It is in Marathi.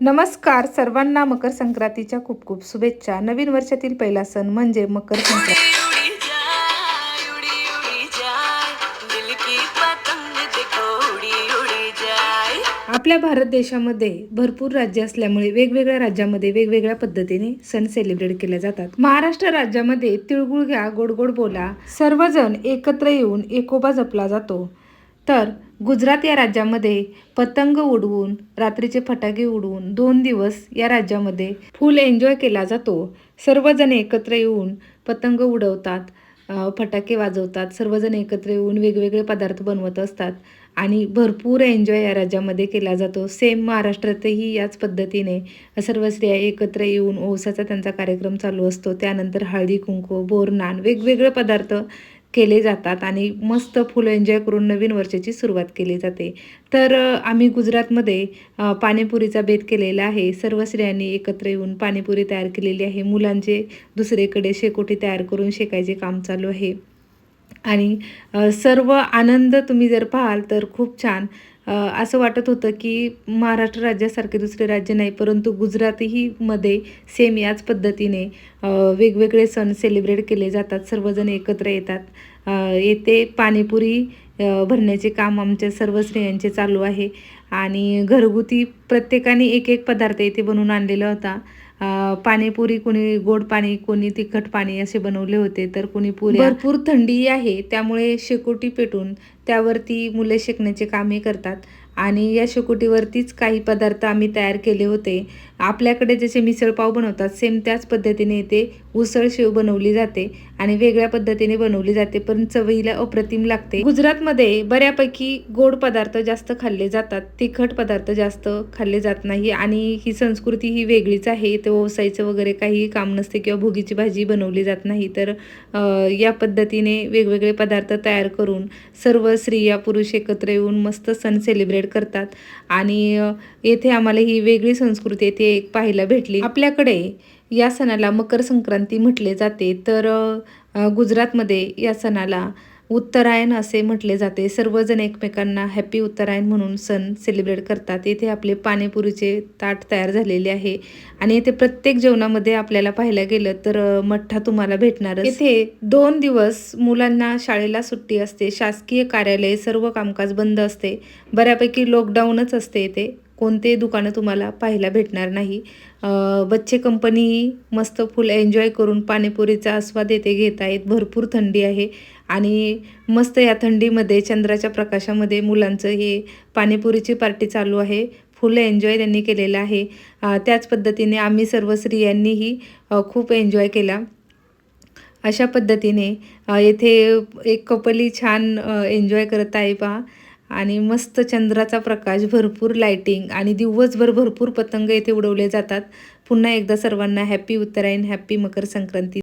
नमस्कार सर्वांना मकर संक्रांतीच्या खूप खूप शुभेच्छा. नवीन वर्षातील पहिला सण म्हणजे मकर संक्रांत. आपल्या भारत देशामध्ये भरपूर राज्य असल्यामुळे वेगवेगळ्या राज्यामध्ये वेगवेगळ्या पद्धतीने सण सेलिब्रेट केले जातात. महाराष्ट्र राज्यामध्ये तिळगुळ घ्या गोड गोड बोला. सर्वजण एकत्र येऊन एकोबा जपला जातो. तर गुजरात या राज्यामध्ये पतंग उडवून रात्रीचे फटाके उडवून दोन दिवस या राज्यामध्ये फुल एन्जॉय केला जातो. सर्वजण एकत्र येऊन पतंग उडवतात फटाके वाजवतात सर्वजण एकत्र येऊन वेगवेगळे पदार्थ बनवत असतात आणि भरपूर एन्जॉय या राज्यामध्ये केला जातो. सेम महाराष्ट्रातही याच पद्धतीने सर्व स्त्रिया एकत्र येऊन ओसाचा त्यांचा कार्यक्रम चालू असतो. त्यानंतर हळदी कुंकू बोरनान वेगवेगळे पदार्थ केले जातात आणि मस्त फुलं एन्जॉय करून नवीन वर्षाची सुरुवात केली जाते. तर आम्ही गुजरातमध्ये पाणीपुरीचा बेत केलेला आहे. सर्व स्त्रियांनी एकत्र येऊन पाणीपुरी तयार केलेली आहे. मुलांचे दुसरीकडे शेकोटी तयार करून शेकायचे काम चालू आहे. आणि सर्व आनंद तुम्ही जर पाहाल तर खूप छान. असं वाटत होतं की महाराष्ट्र राज्यासारखे दुसरे राज्य नाही परंतु गुजरातही मध्ये सेम याच पद्धतीने वेगवेगळे सण सेलिब्रेट केले जातात सर्वजण एकत्र येतात. येथे पाणीपुरी भरण्याचे काम आमच्या सर्व स्त्रियांचे चालू आहे. आणि घरगुती प्रत्येकाने एक एक पदार्थ येथे बनवून आणलेला होता. पाणीपुरी कोणी गोड पाणी कोणी तिखट पाणी असे बनवले होते तर कोणी पुरी भरपूर थंडी आहे त्यामुळे शेकोटी पेटून त्यावरती मुले शिकण्याचे कामे करतात. आणि या शेकोटीवरतीच काही पदार्थ आम्ही तयार केले होते. आपल्याकडे जसे मिसळपाव बनवतात सेम त्याच पद्धतीने इथे उसळ शेव बनवली जाते आणि वेगळ्या पद्धतीने बनवली जाते पण चवीला अप्रतिम लागते. गुजरातमध्ये बऱ्यापैकी गोड पदार्थ जास्त खाल्ले जातात. तिखट पदार्थ जास्त खाल्ले जात नाही आणि ही संस्कृती ही वेगळीच आहे. इथे ओसायचं वगैरे काही काम नसते किंवा भोगीची भाजी बनवली जात नाही. तर या पद्धतीने वेगवेगळे पदार्थ तयार करून सर्व स्त्रिया पुरुष एकत्र येऊन मस्त सण सेलिब्रेट करतात. आणि येथे आम्हाला ही वेगळी संस्कृती येथे एक पाहायला भेटली. आपल्याकडे या सणाला मकर संक्रांती म्हटले जाते. तर गुजरातमध्ये या सणाला उत्तरायण असे म्हटले जाते. सर्वजण एकमेकांना हॅपी उत्तरायण म्हणून सण सेलिब्रेट करतात. येथे आपले पाणीपुरीचे ताट तयार झालेले आहे. आणि येथे प्रत्येक जेवणामध्ये आपल्याला पाहायला गेलं तर मठ्ठा तुम्हाला भेटणार येथे दोन दिवस मुलांना शाळेला सुट्टी असते. शासकीय कार्यालय सर्व कामकाज बंद असते. बऱ्यापैकी लॉकडाऊनच असते येथे. कोणते दुकानं तुम्हाला पाहायला भेटणार नाही. बच्चे कंपनीही मस्त फुल एन्जॉय करून पाणीपुरीचा आस्वाद येथे घेत आहेत. भरपूर थंडी आहे आणि मस्त या थंडीमध्ये चंद्राच्या प्रकाशामध्ये मुलांचं हे पाणीपुरीची पार्टी चालू आहे. फुल एन्जॉय त्यांनी केलेला आहे. त्याच पद्धतीने आम्ही सर्व स्त्रियांनीही खूप एन्जॉय केला. अशा पद्धतीने येथे एक कपलही छान एन्जॉय करत आहे पहा. आणि मस्त चंद्राचा प्रकाश भरपूर लाइटिंग आणि दिवसभर भरपूर पतंग येथे उडवले जातात. पुन्हा एकदा सर्वांना हॅपी उत्तरायण हॅपी मकर संक्रांती.